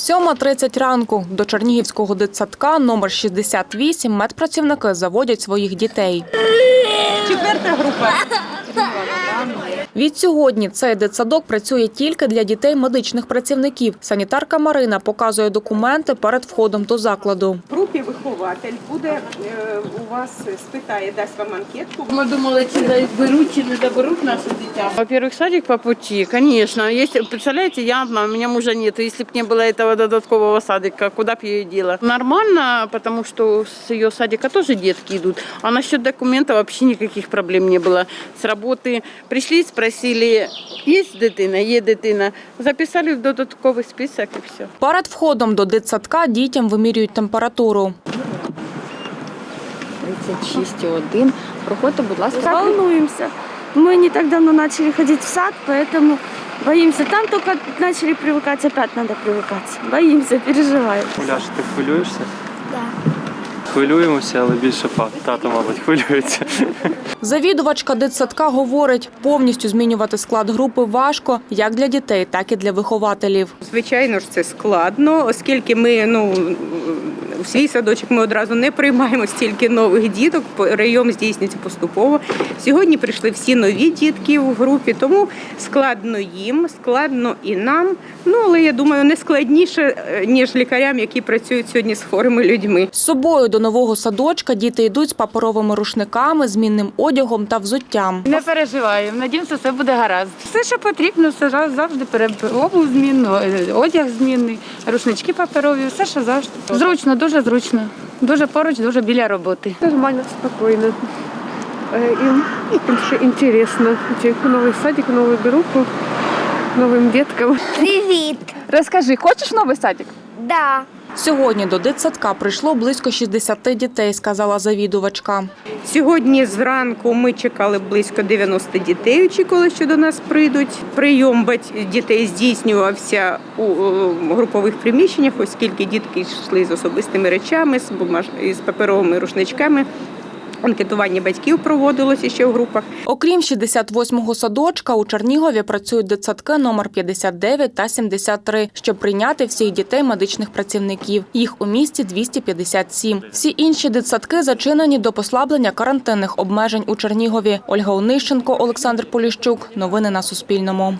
7.30 ранку до Чернігівського дитсадка номер 68 медпрацівники заводять своїх дітей. Четверта група. Від сьогодні цей дитсадок працює тільки для дітей медичних працівників. Санітарка Марина показує документи перед входом до закладу. В групі вихователь буде е, у вас спитає, дасть вам анкетку. Мы думали, чи заберуть, чи не заберуть наше дитя. Во-первых, садик по пути, конечно. Если, представляете, я одна, у меня мужа нет. Если бы не было этого додаткового садика, куда бы я ее дела? Нормально, потому что с ее садика тоже детки идут. А насчет документов вообще никаких проблем не было. С работы пришли, спросили, есть дитина, є дитина. Записали в додатковий список і все. Перед входом до дитсадка дітям вимірюють температуру. 36,1. Проходьте, будь ласка. Волнуемся. Мы не так давно начали ходить в сад, поэтому боимся. Там только начали привыкать, опять надо привыкать. Боимся, переживаем. Уляш, ти хвилюєшся? Хвилюємося, але більше пап. Тато, мабуть, хвилюється. Завідувачка дитсадка говорить, повністю змінювати склад групи важко як для дітей, так і для вихователів. Звичайно ж, це складно, оскільки ми ну у свій садочок ми одразу не приймаємо стільки нових діток. Прийом здійснюється поступово. Сьогодні прийшли всі нові дітки в групі, тому складно їм, складно і нам. Ну але я думаю, не складніше е, ніж лікарям, які працюють сьогодні з хворими людьми. З собою до нового садочка діти йдуть з паперовими рушниками, змінним одягом та взуттям. Не переживаємо. Надіємося, все буде гаразд. Все, що потрібно, все завжди переб- обув змінну, е, одяг змінний, рушнички паперові, все, що завжди. Зручно, дуже зручно. Дуже поруч, дуже біля роботи. Нормально, спокойно. Э, Им больше интересно. Идти в новый садик, в новую группу, новым деткам. Привіт! Розкажи, хочеш новий садик? Да. Сьогодні до дитсадка прийшло близько 60 дітей, сказала завідувачка. Сьогодні зранку ми чекали близько 90 дітей. Очікували, що до нас прийдуть. Прийом бать- дітей здійснювався у групових приміщеннях, оскільки дітки йшли з особистими речами, з бумаж... з паперовими рушничками. Анкетування батьків проводилося ще в групах. Окрім 68-го садочка, у Чернігові працюють дитсадки номер 59 та 73, щоб прийняти всіх дітей медичних працівників. Їх у місті 257. Всі інші дитсадки зачинені до послаблення карантинних обмежень у Чернігові. Ольга Онищенко, Олександр Поліщук. Новини на Суспільному.